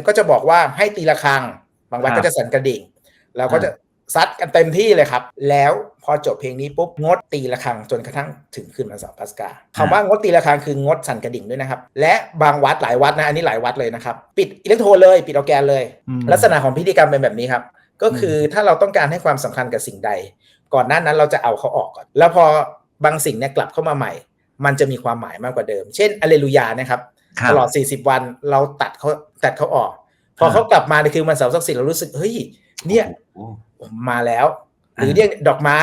ก็จะบอกว่าให้ตีระฆัง บางวัดครับก็จะสั่นกระดิ่ง เราก็จะซัดกันเต็มที่เลยครับ แล้วพอจบเพลงนี้ปุ๊บงดตีระฆังจนกระทั่งถึงคืนวันเสาร์พัสกาคำว่างดตีระฆังคืองดสั่นกระดิ่งด้วยนะครับ และบางวัดหลายวัดนะอันนี้หลายวัดเลยนะครับ ปิดอิเล็กโทรนเลย ปิดออร์แกนเลยอืมลักษณะของพิธีกรรมเป็นแบบนี้ครับ ก็คือถ้าเราต้องการให้ความสำคัญกับสิ่งใด ก่อนหน้านั้นเราจะเอาเขาออกก่อน แล้วพอบางสิ่งเนี่ยกลับเข้ามาใหม่ มันจะมีความหมายมากกว่าเดิม เช่นอเลลูยานะครับครับ ตลอด 40 วันเราตัดเขาตัดเขาออก พอครับเขากลับมาในคืนวันเสาร์ศักดิ์สิทธิ์เรารู้สึกเฮ้ยเนี่ยโอ้โหมาแล้ว หรืออ่าเนี่ยดอกไม้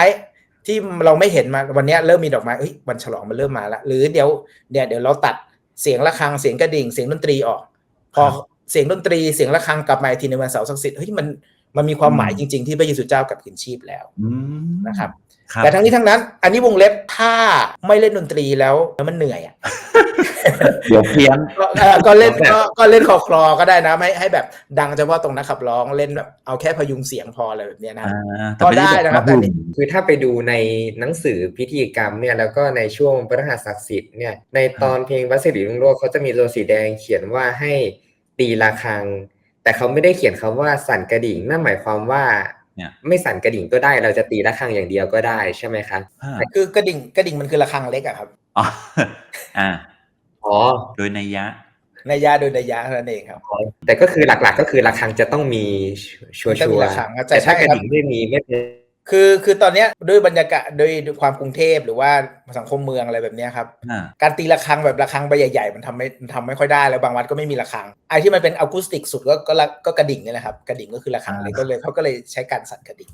ที่เราไม่เห็นมาวันเนี้ยเริ่มมีดอกไม้เฮ้ยวันฉลองมันเริ่มมาแล้วหรือเดี๋ยวเนี่ยเดี๋ยวเราตัดเสียงระฆังเสียงกระดิ่งเสียงดนตรีออก พอเสียงดนตรีเสียงระฆังกลับมาอีกทีในวันเสาร์ศักดิ์สิทธิ์เฮ้ยมันมันมีความหมายจริง ๆ ที่พระเยซูเจ้ากลับคืนชีพแล้วอืมนะครับครับ แต่ทั้งนี้ทั้งนั้น อันนี้วงเล็บถ้าไม่เล่นดนตรีแล้วแล้วมันเหนื่อยอะเดี๋ยวเพี้ยนก็เอ่อก็เล่นก็ก็เล่นคอคลอก็ได้นะไม่ให้แบบดังเฉพาะตรงนักขับร้องเล่นแบบเอาแค่พยุงเสียงพออะไรแบบเนี้ยนะอ่าก็ได้นะครับแต่นี่คือถ้าไปดูในหนังสือพิธีกรรมเนี่ยแล้วก็ในช่วงพระหัสศักดิ์สิทธิ์เนี่ยในตอนเพลงวัดสิริรุ่งโรจน์เขาจะมีตัวสีแดงเขียนว่าให้ตีระฆัง แต่เขาไม่ได้เขียนคำว่าสั่นกระดิ่งนั่นหมายความว่า เนี่ยไม่สั่นกระดิ่งก็ได้เราจะตีระฆังอย่างเดียวก็ได้ใช่ไหมครับอ่าคือกระดิ่งกระดิ่งมันคือระฆังเล็กอะครับอ๋ออ่าอ๋อโดยนัยยะในยยะโดยในยยะเท่านั้นเองครับแต่ก็คือหลักๆ ก็คือระฆังจะต้องมีชัวจะมีร์ระฆังครับๆแต่ถ้าใช่กครับระดิ่งไม่มีไม่เป็น คือคือตอนเนี้ยด้วยบรรยากาศด้วยด้วยความกรุงเทพหรือว่าสังคมเมืองอะไรแบบเนี้ยครับ อ่า การตีระฆังแบบระฆังใบใหญ่ๆ มันทำไม่มันทำไม่ค่อยได้แล้วบางวัดก็ไม่มีระฆังไอ้ที่มันเป็นอะคูสติกสุดก็ก็ละก็กระดิ่งนี่แหละครับกระดิ่งก็คือระฆังเลยก็เลยเขาก็เลยใช้การสั่นกระดิ่ง